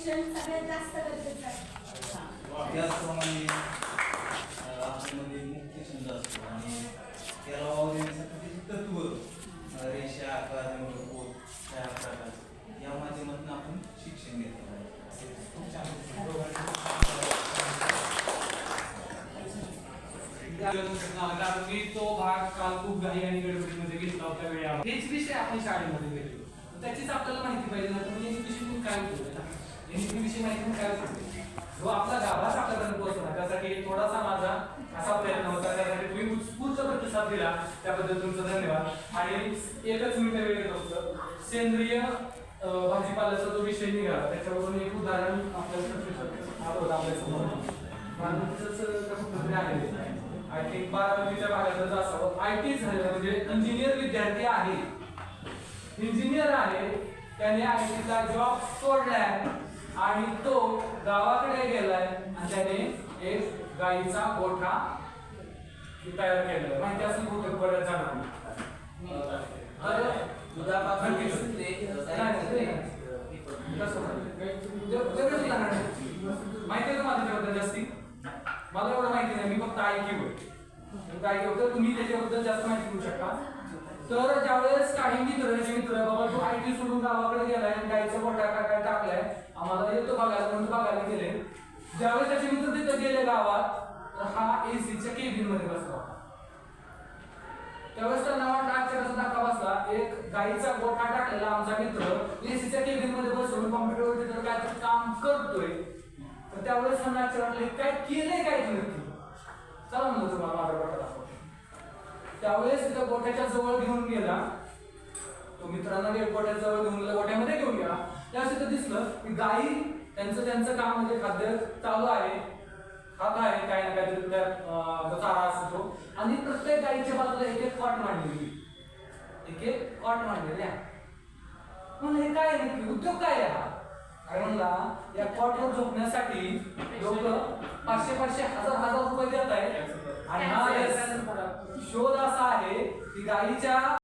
शिक्षण सगळ्यात जास्त गरजेचं आहे. त्याचप्रमाणे आपल्यामध्ये मुख्य छंद असतो आणि त्याला वाव देण्यासाठी तत्व रेषा आकार त्या प्रकार. या माध्यमातून आपण शिक्षण घेतो. खूप छान कारण मी तो भाग काल खूप घाई आणि गडबडीमध्ये घेतला होता वेळेवर हेच विषय आपण शाळेमध्ये घेतलो त्याचीच आपल्याला माहिती पाहिजे ना एनपीसी म्हणून काय एनपी विषयी माहिती म्हणून काय होतो जो आपला गाभाच आपल्यापर्यंत पोहोचवला त्यासाठी थोडासा माझा असा प्रयत्न होता त्यासाठी तुम्ही उत्स्फूर्त प्रतिसाद दिला त्याबद्दल तुमचं धन्यवाद आणि एकच मी वेळ घेत होतं सेंद्रिय भाजीपाल्याचा जो विषय निघाला त्याच्यावरून एक उदाहरण आपल्याला आपल्यासमोर माणूसच आहे आय थिंक बारामतीच्या भागातच असावं आय टी झालं म्हणजे इंजिनियर विद्यार्थी आहे इंजिनियर आहे त्याने आय टीचा जॉब सोडलाय आणि तो गावाकडे गेलाय आणि त्याने एक गाईचा गोठा तयार आहे. माहिती असेल कुठे बऱ्याच जणांना म्हणजे? माहिती आहे का मला त्याच्याबद्दल जास्ती मला एवढं माहिती नाही मी फक्त ऐकिवं केलं तुम्ही त्याच्याबद्दल जास्त माहिती घेऊ शकता तर ज्यावेळेस काही मित्र बाबा तो आय टी सोडून गावाकडे गेलाय आणि गाईचा मोठा काय टाकलाय ज्यावेळेस त्याचे मित्र तिथं गेले गावात तर हा एसीच्या केबिनमध्ये बसला होता. त्यावेळेस त्यांना वाटलं अक्षराचा धक्का बसला. एक गाईचा गोठा टाकलेला आमचा मित्र एसीच्या केबिनमध्ये बसून कॉम्प्युटरवर तिथं काय काम करतोय. तर त्यावेळेस त्यांना अक्षर काय केलंय काय तू नक्की चला म्हणलं तुम्हाला माझा गोठा दाखव त्यावेळेस तिथं गोठ्याच्या जवळ घेऊन गेला. तो मित्रांना गेट गोठ्याच्या जवळ घेऊन गेला. गोठ्या त्यावेळेस तिथं दिसलं की गाई त्यांचं त्यांचं काम म्हणजे खाद्य चालू आहे खात आहे काय ना काहीतरी जो चारा असतो. आणि प्रत्येक गाईच्या बाजूला एक एक कॉट मांडलेली. एक एक कॉट मांडलेली आहे. म्हणलं हे काय आहे? नक्की उद्योग काय आहे हा? अरे म्हणला या कॉटवर झोपण्यासाठी लोक पाचशे पाचशे हजार हजार रुपये देत आहेत. आणि हा शोध असा आहे की गाईच्या